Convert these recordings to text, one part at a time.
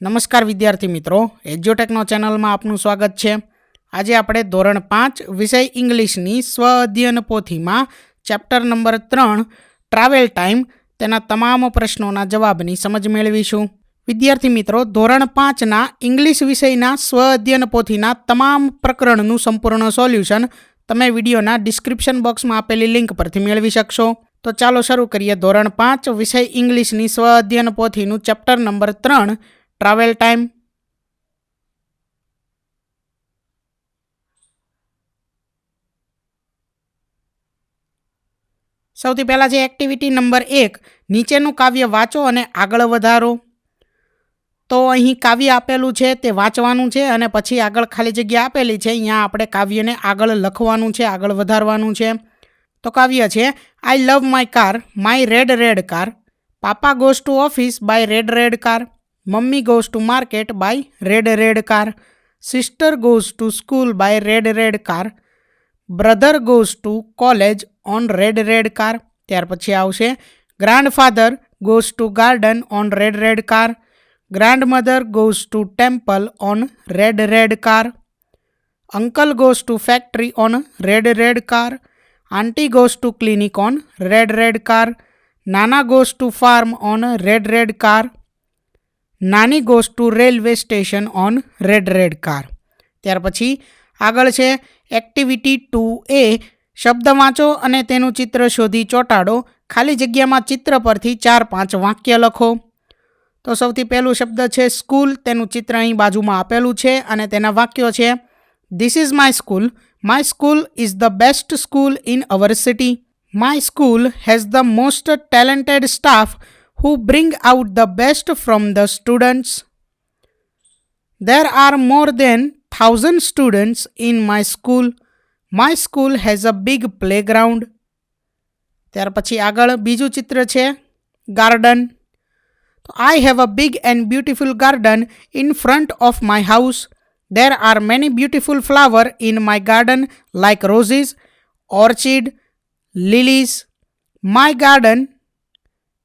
નમસ્કાર વિદ્યાર્થી મિત્રો, એજ્યોટેકનો ચેનલમાં આપનું સ્વાગત છે. આજે આપણે ધોરણ પાંચ વિષય ઇંગ્લિશની સ્વ અધ્યયન પોથીમાં ચેપ્ટર નંબર ત્રણ, ટ્રાવેલ ટાઈમ, તેના તમામ પ્રશ્નોના જવાબની સમજ મેળવીશું. વિદ્યાર્થી મિત્રો, ધોરણ પાંચના ઇંગ્લિશ વિષયના સ્વ અધ્યયન પોથીના તમામ પ્રકરણનું સંપૂર્ણ સોલ્યુશન તમે વિડીયોના ડિસ્ક્રિપ્શન બોક્સમાં આપેલી લિંક પરથી મેળવી શકશો. તો ચાલો શરૂ કરીએ. ધોરણ પાંચ વિષય ઇંગ્લિશની સ્વ અધ્યયન પોથીનું ચેપ્ટર નંબર ત્રણ ટ્રાવેલ ટાઈમ સૌથી પહેલાં છે એક્ટિવિટી નંબર એક, નીચેનું કાવ્ય વાંચો અને આગળ વધારો. તો અહીં કાવ્ય આપેલું છે, તે વાંચવાનું છે અને પછી આગળ ખાલી જગ્યા આપેલી છે, અહીંયા આપણે કાવ્યને આગળ લખવાનું છે, આગળ વધારવાનું છે. તો કાવ્ય છે I love my car my red red car papa goes to office by red red car mummy goes to market by red red car sister goes to school by red red car brother goes to college on red red car ત્યાર પછી આવશે. Grandfather goes to garden on red red car grandmother goes to temple on red red car uncle goes to factory on red red car aunty goes to clinic on red red car nana goes to farm on red red car nani goes to railway station on red red car. ત્યાર પછી આગળ છે activity two એ. શબ્દ વાંચો અને તેનું ચિત્ર શોધી ચોંટાડો. ખાલી જગ્યામાં ચિત્ર પરથી ચાર પાંચ વાક્ય લખો. તો સૌથી પહેલું શબ્દ છે સ્કૂલ. તેનું ચિત્ર અહીં બાજુમાં આપેલું છે અને તેના વાક્યો છે this is my school my school is the best school in our city my school has the most talented staff who bring out the best from the students. There are more than 1000 students in my school. My school has a big playground. ત્યાર પછી આગળ બીજું ચિત્ર છે garden તો I have a big and beautiful garden in front of my house there are many beautiful flower in my garden like roses orchid lilies my garden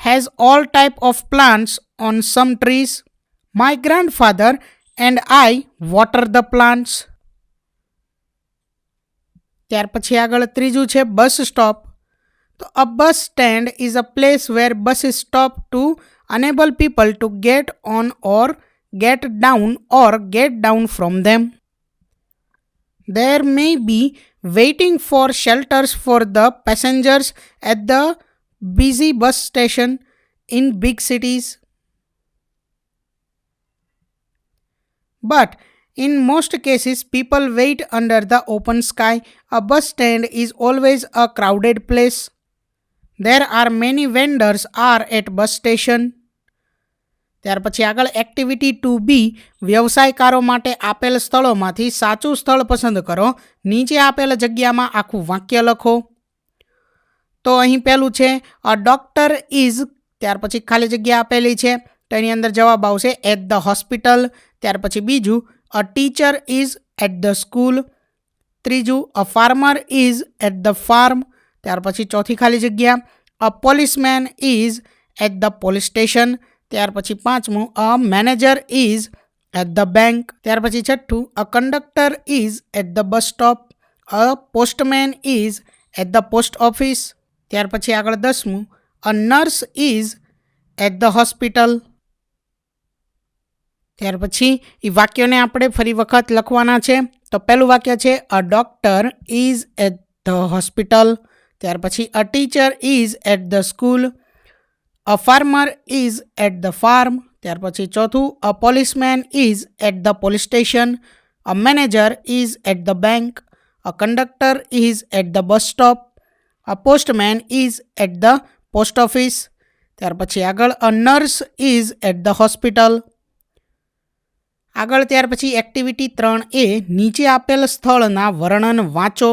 has all type of plants on some trees my grandfather and i water the plants ત્યાર પછી આગળ ત્રીજું છે bus stop તો a bus stand is a place where bus stop to enable people to get on or get down or get down from them there may be waiting for shelters for the passengers at the busy bus station in big cities. But in most cases, people wait under the open sky. A bus stand is always a crowded place. There are many vendors are at bus station. ત્યાર પછી આગળ activity two B વ્યવસાયકારો માટે આપેલ સ્થળોમાંથી સાચું સ્થળ પસંદ કરો નીચે આપેલ જગ્યામાં આખું વાક્ય લખો તો અહીં પહેલું છે અ ડૉક્ટર ઇઝ ત્યાર પછી ખાલી જગ્યા આપેલી છે, તો એની અંદર જવાબ આવશે એટ ધ હોસ્પિટલ ત્યાર પછી બીજું a teacher is at the school ત્રીજું a farmer is at the farm ત્યાર પછી ચોથી ખાલી જગ્યા a policeman is at the police station ત્યાર પછી પાંચમું a manager is at the bank ત્યાર પછી છઠ્ઠું a conductor is at the bus stop a postman is at the post office ત્યાર પછી આગળ દસમું a nurse is at the hospital ત્યાર પછી એ વાક્યોને આપણે ફરી વખત લખવાના છે. તો પહેલું વાક્ય છે a doctor is at the hospital ત્યાર પછી a teacher is at the school a farmer is at the farm ત્યાર પછી ચોથું a policeman is at the police station a manager is at the bank a conductor is at the bus stop a postman is at the post office. ત્યાર પછી આગળ a nurse is at the hospital. આગળ ત્યાર પછી activity ત્રણ એ નીચે આપેલ સ્થળના વર્ણન વાંચો.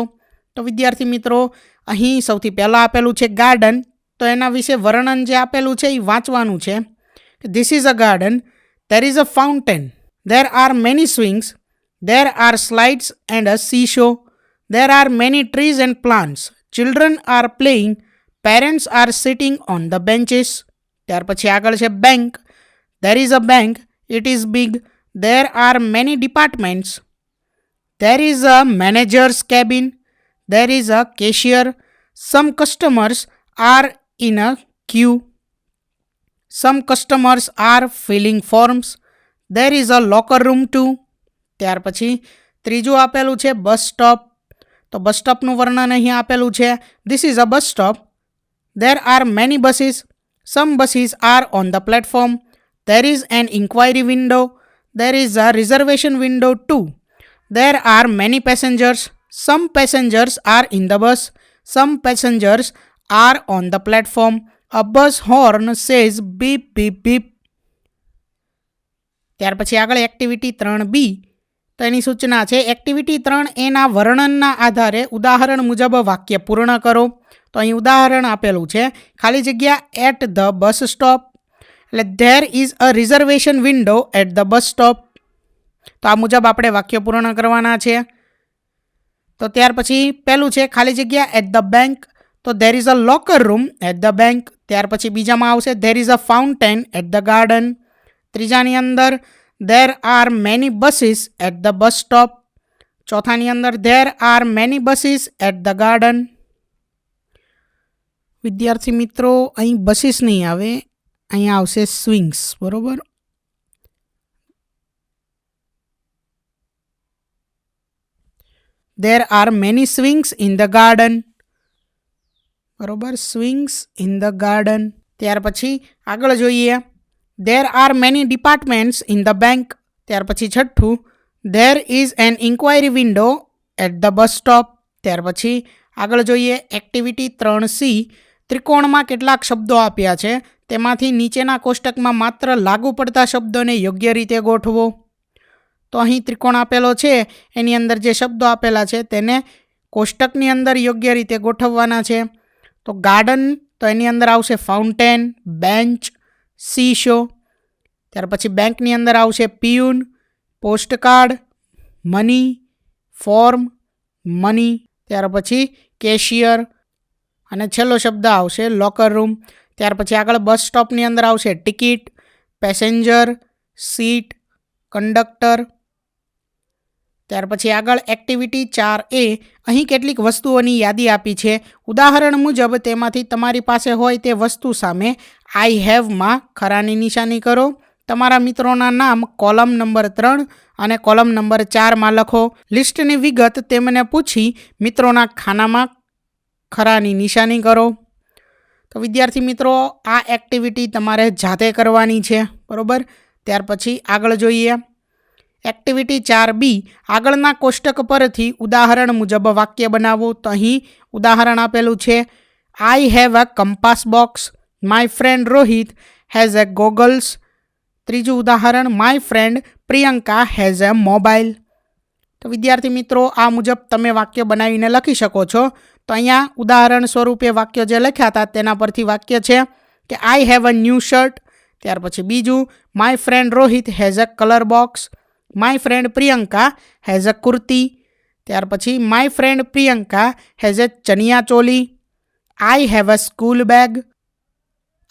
તો વિદ્યાર્થી મિત્રો, અહીં સૌથી પહેલાં આપેલું છે ગાર્ડન. તો એના વિશે વર્ણન જે આપેલું છે એ વાંચવાનું છે this is a garden there is a fountain there are many swings there are slides and a seesaw there are many trees and plants children are playing parents are sitting on the benches ત્યાર પછી આગળ છે bank there is a bank it is big there are many departments there is a manager's cabin there is a cashier some customers are in a queue some customers are filling forms there is a locker room too ત્યાર પછી ત્રીજું આપેલું છે bus stop તો બસ સ્ટોપનું વર્ણન અહીં આપેલું છે. This is a bus stop there are many buses some buses are on the platform there is an inquiry window there is a reservation window too there are many passengers some passengers are in the bus some passengers are on the platform a bus horn says beep beep beep ત્યાર પછી આગળ activity ત્રણ બી તો એની સૂચના છે activity ત્રણ એના વર્ણનના આધારે ઉદાહરણ મુજબ વાક્ય પૂર્ણ કરો. તો અહીં ઉદાહરણ આપેલું છે, ખાલી જગ્યા એટ ધ બસ સ્ટોપ એટલે there is a reservation window at the bus stop તો આ મુજબ આપણે વાક્ય પૂર્ણ કરવાના છે. તો ત્યાર પછી પહેલું છે, ખાલી જગ્યા એટ ધ બેંક તો there is a locker room at the bank ત્યાર પછી બીજામાં આવશે there is a fountain at the garden ત્રીજાની અંદર there are many buses at the bus stop ચોથાની અંદર there are many buses at the garden વિદ્યાર્થી મિત્રો, અહીં બસીસ નહીં આવે અહીં આવશે સ્વિંગ્સ બરોબર? There are many swings in the garden બરોબર? સ્વિંગ્સ ઇન ધ ગાર્ડન ત્યાર પછી આગળ જોઈએ. There are many departments in the bank ત્યાર પછી છઠ્ઠું there is an inquiry window at the bus stop ત્યાર પછી આગળ જોઈએ એક્ટિવિટી ત્રણ સી ત્રિકોણમાં કેટલાક શબ્દો આપ્યા છે. તેમાંથી નીચેના કોષ્ટકમાં માત્ર લાગુ પડતા શબ્દોને યોગ્ય રીતે ગોઠવો. તો અહીં ત્રિકોણ આપેલો છે. એની અંદર જે શબ્દો આપેલા છે તેને કોષ્ટકની અંદર યોગ્ય રીતે ગોઠવવાના છે. તો ગાર્ડન તો એની અંદર આવશે ફાઉન્ટેન બેન્ચ સી શો. ત્યાર પછી બેંકની અંદર આવશે peon, postcard, money, form, money. ત્યાર પછી કેશિયર. અને છેલ્લો શબ્દ આવશે લોકર રૂમ. ત્યાર પછી આગળ બસ સ્ટોપની અંદર આવશે ટિકિટ, પેસેન્જર, સીટ, કંડક્ટર. ત્યાર પછી આગળ એક્ટિવિટી ચાર એ અહીં કેટલીક વસ્તુઓની યાદી આપી છે. ઉદાહરણ મુજબ, તેમાંથી તમારી પાસે હોય તે વસ્તુ સામે આઈ હેવમાં ખરાની નિશાની કરો. તમારા મિત્રોના નામ કોલમ નંબર ત્રણ અને કોલમ નંબર ચારમાં લખો. લિસ્ટની વિગત તેમને પૂછી મિત્રોના ખાનામાં ખરાની નિશાની કરો. તો વિદ્યાર્થી મિત્રો, આ એક્ટિવિટી તમારે જાતે કરવાની છે. બરાબર? ત્યાર પછી આગળ જોઈએ. એક્ટિવિટી ચાર બી, આગળના કોષ્ટક પરથી ઉદાહરણ મુજબ વાક્ય બનાવો. તો અહીં ઉદાહરણ આપેલું છે I have a compass box my friend Rohit has a goggles ત્રીજું ઉદાહરણ my friend Priyanka has a mobile તો વિદ્યાર્થી મિત્રો, આ મુજબ તમે વાક્ય બનાવીને લખી શકો છો. તો અહીંયા ઉદાહરણ સ્વરૂપે વાક્ય જે લખ્યા હતા તેના પરથી વાક્ય છે કે I have a new shirt ત્યાર પછી બીજું my friend Rohit has a colour box my friend Priyanka has a kurti ત્યાર પછી my friend Priyanka has a chaniya choli I have a school bag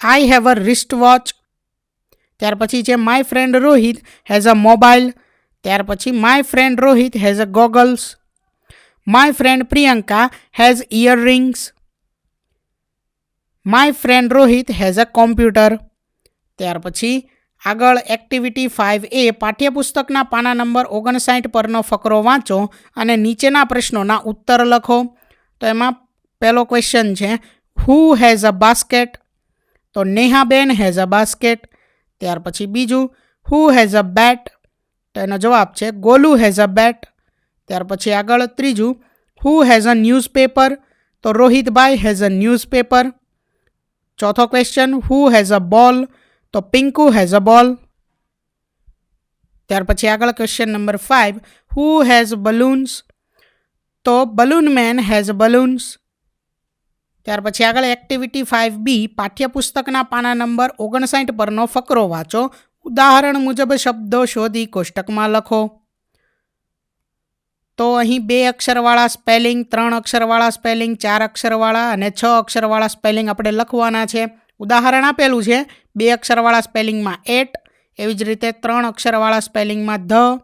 I have a wrist watch ત્યાર પછી છે my friend Rohit has a mobile ત્યાર પછી my friend Rohit has a goggles my friend Priyanka has earrings my friend Rohit has a computer ત્યાર પછી આગળ activity five એ પાઠ્યપુસ્તકના પાના નંબર ઓગણસાઠ પરનો ફકરો વાંચો અને નીચેના પ્રશ્નોના ઉત્તર લખો. તો એમાં પહેલો ક્વેશ્ચન છે હુ હેઝ અ બાસ્કેટ તો નેહાબેન હેઝ અ બાસ્કેટ ત્યાર પછી બીજું હુ હેઝ અ બેટ તો એનો જવાબ છે ગોલુ હેઝ અ બેટ ત્યાર પછી આગળ ત્રીજું હુ હેઝ અ ન્યૂઝપેપર તો રોહિતભાઈ હેઝ અ ન્યૂઝપેપર ચોથો question who has a ball તો પિંકુ હેઝ અ બોલ ત્યાર પછી આગળ question number five who has balloons તો બલૂન મેન હેઝ બલૂન્સ ત્યાર પછી આગળ એક્ટિવિટી ફાઇવ બી પાઠ્યપુસ્તકના પાના નંબર ઓગણસાઠ પરનો ફકરો વાંચો. ઉદાહરણ મુજબ શબ્દો શોધી કોષ્ટકમાં લખો. તો અહીં બે અક્ષરવાળા સ્પેલિંગ ત્રણ અક્ષરવાળા સ્પેલિંગ ચાર અક્ષરવાળા અને છ અક્ષરવાળા સ્પેલિંગ આપણે લખવાના છે. ઉદાહરણ આપેલું છે. બે અક્ષરવાળા સ્પેલિંગમાં એટ, એવી જ રીતે ત્રણ અક્ષરવાળા સ્પેલિંગમાં ધ,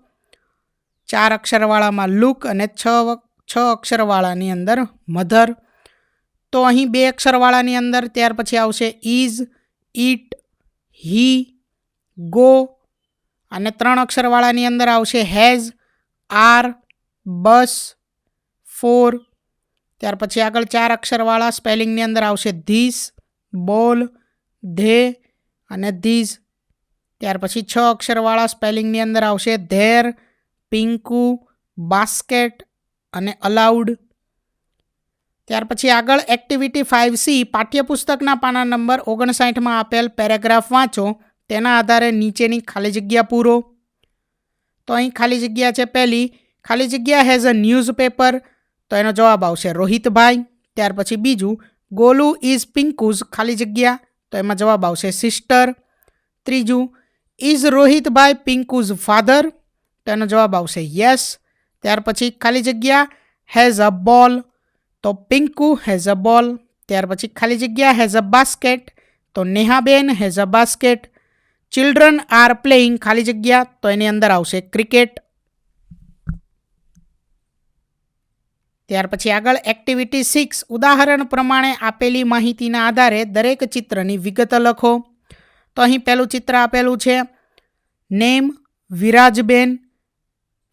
ચાર અક્ષરવાળામાં લુક અને છ છ અક્ષરવાળાની અંદર મધર. તો અહીં બે અક્ષરવાળાની અંદર ત્યાર પછી આવશે ઇઝ ઇટ હી, ગો. અને ત્રણ અક્ષરવાળાની અંદર આવશે હેઝ, આર, બસ, ફોર. ત્યાર પછી આગળ ચાર અક્ષરવાળા સ્પેલિંગની અંદર આવશે ધીસ. બોલ, ધે અને ધીઝ. ત્યાર પછી છ અક્ષરવાળા સ્પેલિંગની અંદર આવશે ધેર, પિંકુ, બાસ્કેટ અને અલાઉડ. ત્યાર પછી આગળ એક્ટિવિટી ફાઇવ સી પાઠ્યપુસ્તકના પાના નંબર ઓગણસાઠમાં આપેલ પેરેગ્રાફ વાંચો, તેના આધારે નીચેની ખાલી જગ્યા પૂરો. તો અહીં ખાલી જગ્યા છે પહેલી. ખાલી જગ્યા હેઝ અ ન્યૂઝપેપર. તો એનો જવાબ આવશે રોહિતભાઈ. ત્યાર પછી બીજું. ગોલુ ઇઝ પિંકુઝ ખાલી જગ્યા, તો એમાં જવાબ આવશે સિસ્ટર. ત્રીજું, ઇઝ રોહિતભાઈ પિંકુઝ ફાધર? તો એનો જવાબ આવશે યસ. ત્યાર પછી ખાલી જગ્યા, હેઝ અ બોલ. તો પિંકુ, હેઝ અ બોલ. ત્યાર પછી ખાલી જગ્યા, હેઝ અ બાસ્કેટ. તો નેહાબેન, has a basket. Children are playing ખાલી જગ્યા, તો એની અંદર આવશે ક્રિકેટ. ત્યાર પછી આગળ એક્ટિવિટી સિક્સ ઉદાહરણ પ્રમાણે આપેલી માહિતીના આધારે દરેક ચિત્રની વિગત લખો. તો અહીં પહેલું ચિત્ર આપેલું છે. Name વિરાજબેન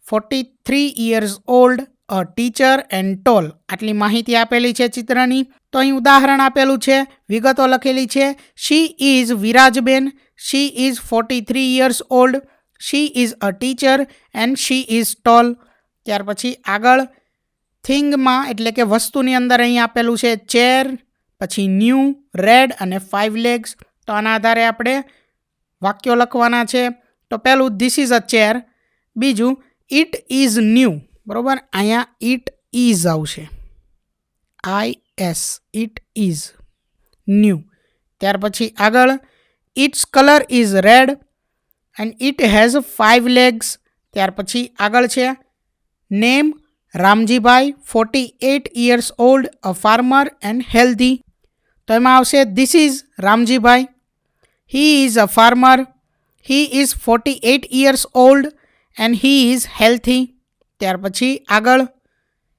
forty three years old a teacher and tall આટલી માહિતી આપેલી છે ચિત્રની. તો અહીં ઉદાહરણ આપેલું છે. વિગતો લખેલી છે. She is વિરાજબેન she is forty three years old she is a teacher and she is tall ત્યાર પછી આગળ થિંગમાં, એટલે કે વસ્તુની અંદર અહીં આપેલું છે ચેર, પછી ન્યૂ, રેડ અને ફાઇવ લેગ્સ. તો આના આધારે આપણે વાક્યો લખવાના છે. તો પહેલું ધીસ ઇઝ અ ચેર બીજું ઇટ ઇઝ ન્યૂ બરાબર? અહીંયા ઇટ ઇઝ આવશે. I S it is new ત્યાર પછી આગળ its colour is red and it has five legs ત્યાર પછી આગળ છે name Ramjibhai forty eight years old a farmer and healthy તો એમાં આવશે this is Ramjibhai. He is a farmer he is forty eight years old and he is healthy ત્યાર પછી આગળ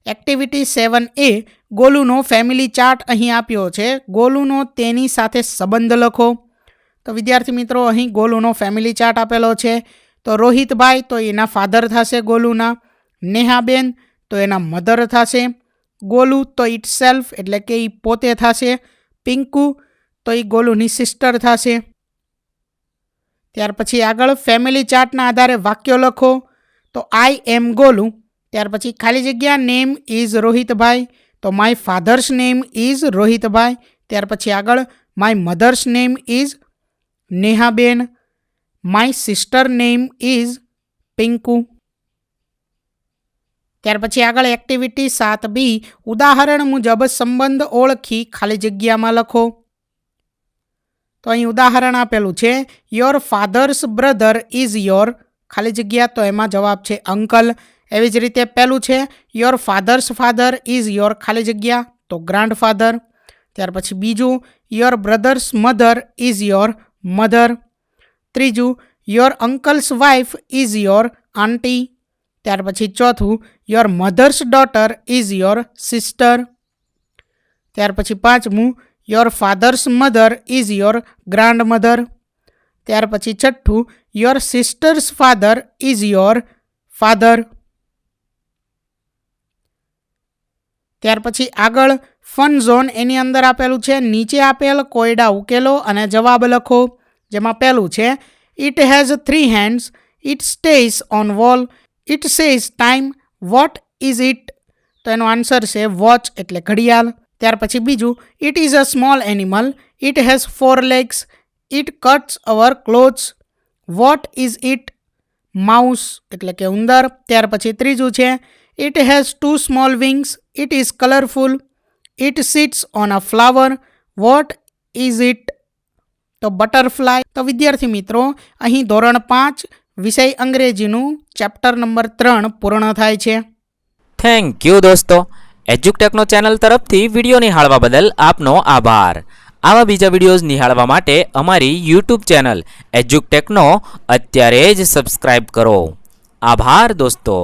એક્ટિવિટી સેવન એ ગોલુનો ફેમિલી ચાર્ટ અહીં આપ્યો છે. ગોલુનો તેની સાથે સંબંધ લખો. તો વિદ્યાર્થી મિત્રો, અહીં ગોલુનો ફેમિલી ચાર્ટ આપેલો છે. તો રોહિતભાઈ, તો એના ફાધર થશે ગોલુના. નેહાબેન તો એના મધર થશે. ગોલુ તો ઇટ સેલ્ફ એટલે કે એ પોતે થશે. પિંકુ તો એ ગોલુની સિસ્ટર થશે. ત્યાર પછી આગળ ફેમિલી ચાર્ટના આધારે વાક્યો લખો. તો આઈ એમ ગોલુ. ત્યાર પછી ખાલી જગ્યા નેમ ઇઝ રોહિતભાઈ. તો my father's name is Rohitbhai. ત્યાર પછી આગળ my mother's name is Nehaben. My sister name is Pinku. ત્યાર પછી આગળ એક્ટિવિટી સાત બી ઉદાહરણ મુજબ સંબંધ ઓળખી ખાલી જગ્યામાં લખો. તો અહીં ઉદાહરણ આપેલું છે your father's brother is your ખાલી જગ્યા તો એમાં જવાબ છે અંકલ. એવી જ રીતે પહેલું છે your father's father is your ખાલી જગ્યા તો ગ્રાન્ડ ફાધર ત્યાર પછી બીજું your brother's mother is your mother ત્રીજું your uncle's wife is your aunty ત્યાર પછી ચોથું your mother's daughter is your sister ત્યાર પછી પાંચમું your father's mother is your grandmother ત્યાર પછી છઠ્ઠું your sister's father is your father ત્યાર પછી આગળ ફન ઝોન એની અંદર આપેલું છે, નીચે આપેલ કોયડા ઉકેલો અને જવાબ લખો, જેમાં પહેલું છે it has three hands it stays on wall it says time what is it તો એનો આન્સર છે વોચ એટલે ઘડિયાળ. ત્યાર પછી બીજું it is a small animal it has four legs it cuts our clothes what is it mouse એટલે કે ઉંદર. ત્યાર પછી ત્રીજું છે it has two small wings it is colourful it sits on a flower what is it તો butterfly તો વિદ્યાર્થી મિત્રો, અહીં ધોરણ પાંચ વિષય અંગ્રેજીનું ચેપ્ટર નંબર ત્રણ પૂર્ણ થાય છે. થેન્ક યુ દોસ્તો. એજ્યુકટેકનો ચેનલ તરફથી વીડિયો નિહાળવા બદલ આપનો આભાર. આવા બીજા વિડીયોઝ નિહાળવા માટે અમારી યુટ્યુબ ચેનલ એજ્યુકટેકનો અત્યારે જ સબસ્ક્રાઇબ કરો. આભાર દોસ્તો.